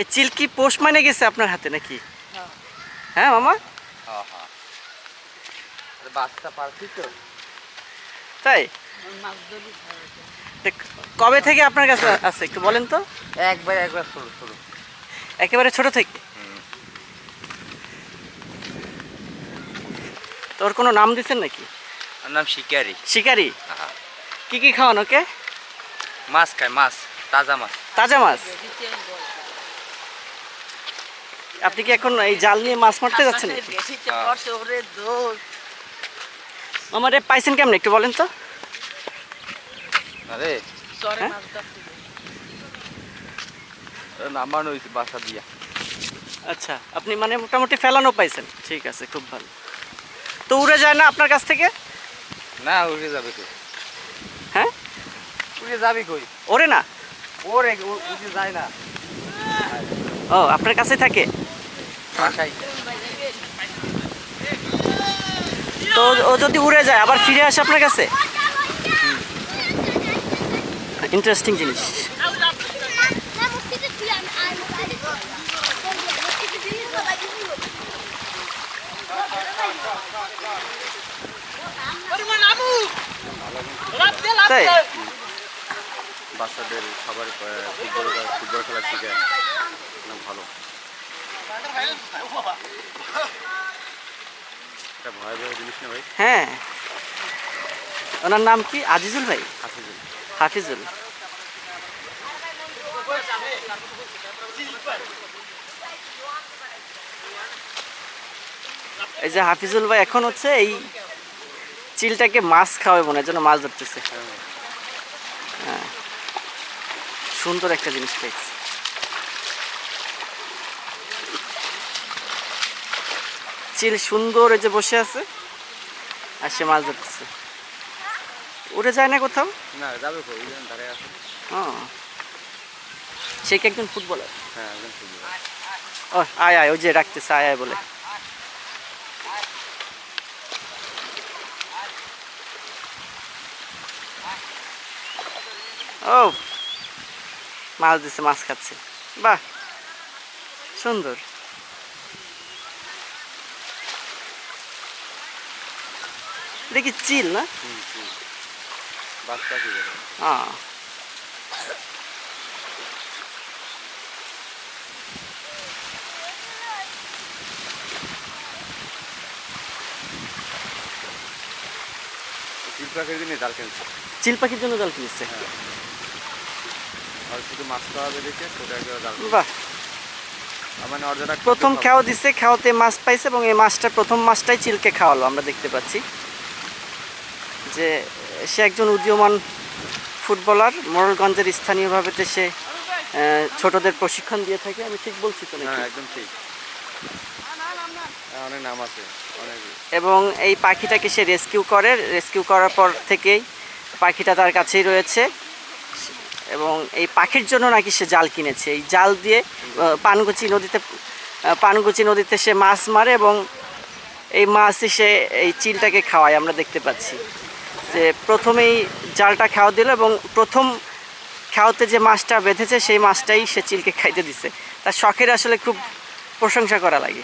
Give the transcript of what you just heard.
এই চিল কি পোষ মানে গেছে আপনার হাতে নাকি? হ্যাঁ মামা? হ্যাঁ বাচ্চা পারছি তো। তাই? কবে থেকে আপনার কাছে আছে একটু বলেন তো। একবার একবার শুরু শুরু একেবারে ছোট থেকে? তোর কোনো নাম দিচ্ছেন নাকি? ওর নাম শিকারি। শিকারি? হ্যাঁ। কি কি খাওয়ান ওকে? মাছ খায় মাছ তাজা মাছ। তাজা মাছ? আপনি কি এখন এই জাল নিয়ে মাছ মারতে যাচ্ছেন? আমার পাইছেন কেমন একটু বলেন তো? আরে। হ্যাঁ? নামানো হয়েছে বাসা দিয়া। আচ্ছা আপনি মানে মোটামুটি ফেলানো পাইছেন। ঠিক আছে খুব ভালো। তো উড়ে যায় না আপনার কাছ থেকে? না উড়ে যাবে কই? হ্যাঁ? উড়ে যাবে কই? ওরে না। ওরে উড়ে যায় না। ও আপনার কাছে থাকে? বাসায় তো ও যদি উড়ে যায়, আবার ফিরে আসে আপনার কাছে? ইন্টারেস্টিং জিনিস। তাই? বাচ্চাদের সবার ফুটবল ফুটবল খেলা শিখে ভালো এটা ভয়াবহ জিনিস না ভাই হ্যাঁ। ওনার নাম কি? আজিজুল ভাই? হাফিজুল। এই যে হাফিজুল ভাই এখন হচ্ছে এই চিলটাকে মাছ খাওয়াবে মনে হয় যেন মাছ ধরতেছে। হ্যাঁ। সুন্দর একটা জিনিস পেয়েছি। চিল সুন্দর এই যে বসে আছে আর সে মাছ ধরতেছে। উড়ে যায় না কোথাও? না যাবে ধারে আছে। হ্যাঁ সে কি একজন ফুটবলার? হ্যাঁ ফুটবল ও আয় আয় ওই যে রাখতেছে আয় আয় বলে। ও মাছ দিছে মাছ খাচ্ছে। বাহ সুন্দর। দেখি চিল না? কি হ্যাঁ চিল পাখির জন্য জাল কিনেছে? আর শুধু মাছ জাল কিনছে। বাহ। মানে প্রথম খাওয়া দিছে খাওয়াতে মাছ পাইছে এবং এই মাছটা প্রথম মাছটাই চিলকে খাওয়ালো আমরা দেখতে পাচ্ছি। যে সে একজন উদীয়মান ফুটবলার মোড়লগঞ্জের স্থানীয়ভাবে তো সে ছোটদের প্রশিক্ষণ দিয়ে থাকে। আমি ঠিক বলছি তো। নাকি? হ্যাঁ একদম ঠিক। হ্যাঁ, অনেক নাম আছে অনেক। এবং এই পাখিটাকে সে রেস্কিউ করে। রেস্কিউ করার পর থেকেই পাখিটা তার কাছেই রয়েছে। এবং এই পাখির জন্য নাকি সে জাল কিনেছে। এই জাল দিয়ে পানগুচি নদীতে পানগুচি নদীতে সে মাছ মারে এবং এই মাছই সে এই চিলটাকে খাওয়ায় আমরা দেখতে পাচ্ছি। যে প্রথমেই জালটা খাওয়া দিল এবং প্রথম খাওয়াতে যে মাছটা বেঁধেছে, সেই মাছটাই সে চিলকে খাইতে দিছে। তার শখের আসলে খুব প্রশংসা করা লাগে।